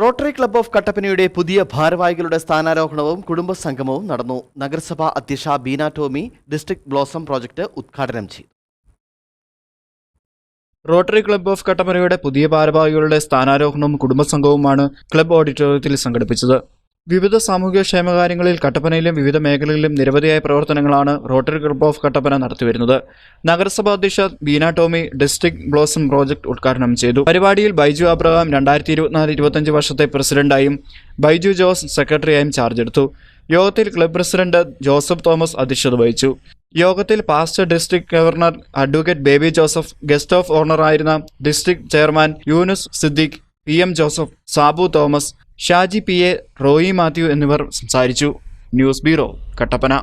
Rotary club of കട്ടപ്പനയുടെ പുതിയ ഭാരവാഹികളുടെ സ്ഥാനാരോഹണവും കുടുംബ സംഗമവും നടന്നു. നഗരസഭാ അധ്യക്ഷ Beena Tomy district blossom project ഉദ്ഘാടനം ചെയ്തു. റോട്ടറി ക്ലബ് ഓഫ് കട്ടപ്പനയുടെ പുതിയ ഭാരവാഹികളുടെ സ്ഥാനാരോഹണവും കുടുംബസംഘവുമാണ് ക്ലബ് ഓഡിറ്റോറിയത്തിൽ സംഘടിപ്പിച്ചത്. വിവിധ സാമൂഹിക ക്ഷേമകാര്യങ്ങളിൽ കട്ടപ്പനയിലും വിവിധ മേഖലകളിലും നിരവധിയായ പ്രവർത്തനങ്ങളാണ് റോട്ടറി ക്ലബ് ഓഫ് കട്ടപ്പന നടത്തിവരുന്നത്. നഗരസഭാ അധ്യക്ഷ Beena Tomy district blossom project ഉദ്ഘാടനം ചെയ്തു. പരിപാടിയിൽ ബൈജു അബ്രഹാം രണ്ടായിരത്തി ഇരുപത്തിനാല് ഇരുപത്തഞ്ച് വർഷത്തെ പ്രസിഡന്റായും ബൈജു ജോസ് സെക്രട്ടറിയായും ചാർജ് എടുത്തു. യോഗത്തിൽ ക്ലബ് പ്രസിഡന്റ് ജോസഫ് തോമസ് അധ്യക്ഷത വഹിച്ചു. യോഗത്തിൽ past district governor advocate Baby Joseph guest of ഓണറായിരുന്ന district chairman Yunus Siddique P M Joseph Sabu Thomas Shaji P A Roy Mathew എന്നിവർ സംസാരിച്ചു. News bureau Kattappana.